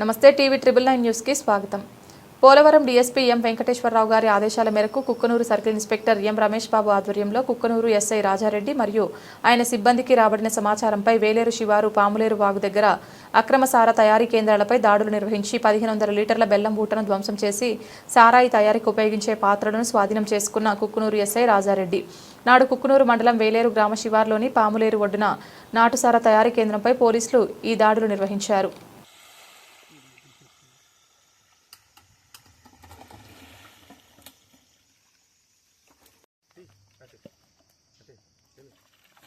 నమస్తే TV triple nine న్యూస్కి స్వాగతం. పోలవరం డీఎస్పీ ఎం వెంకటేశ్వరరావు గారి ఆదేశాల మేరకు Kukkanuru circle inspector M Ramesh Babu ఆధ్వర్యంలో కుక్కనూరు ఎస్ఐ రాజారెడ్డి మరియు ఆయన సిబ్బందికి రాబడిన సమాచారంపై వేలేరు శివారు పాములేరు వాగు దగ్గర అక్రమ సారా తయారీ కేంద్రాలపై దాడులు నిర్వహించి పదిహేను వందల లీటర్ల బెల్లం బూటను ధ్వంసం చేసి సారాయి తయారీకి ఉపయోగించే పాత్రలను స్వాధీనం చేసుకున్న కుక్కునూరు ఎస్ఐ రాజారెడ్డి. నాడు కుక్కునూరు మండలం వేలేరు గ్రామ శివార్లోని పాములేరు ఒడ్డున నాటుసారా తయారీ కేంద్రంపై పోలీసులు ఈ దాడులు నిర్వహించారు.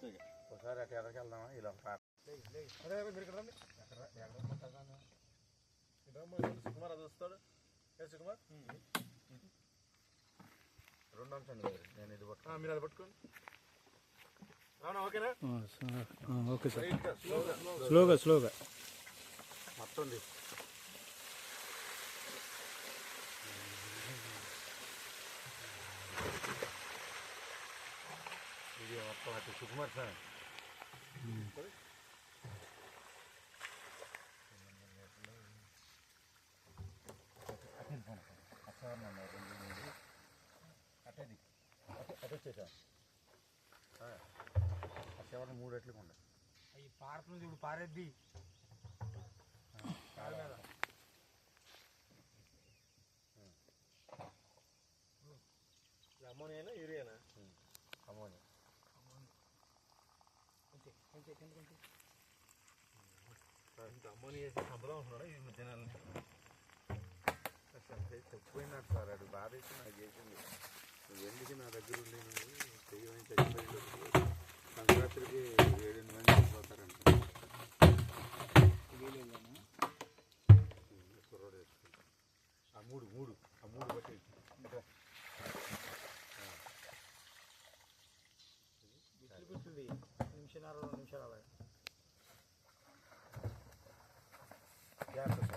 ఒకసారి అటు ఎదరికి వెళ్దామా ఇలా ఒక పాట సుకుమార్ అది వస్తాడు. ఏ సుకుమార్? రెండు అంశం లేదు నేను ఇది పట్టు ఆ, మీరు అది పట్టుకోండి. ఓకేనా? Okay sir. స్లోగా స్లోగా స్లోగా మొత్తం ఇది మొత్తం అటు సుకుమార్ సార్ అటేది అటు వచ్చేసా చివరి మూడు ఎట్లకు ఉండే అవి పారుతుంది ఇప్పుడు పారేద్ది అమ్మోనియానా యూరియానా? అమ్మోని ఇంత అమ్మోనియా. వేసి చంపదాం అంటున్నాడా ఈ జనాల్ని అసలు చచ్చిపోయినాడు సార్ అది బాధ అయితే నాకు చేసింది నువ్వు ఎందుకు నా దగ్గర ఉండి చెయ్యమని చచ్చిపోయింది సంక్రాంతికి ఏడెనిమిది మంది చచ్చిపోతారంట కుర్రోడు ఆ మూడు మూడు ఆ మూడు బట్టి చిన్నారుల నుంచి అలాగే జాగ్రత్త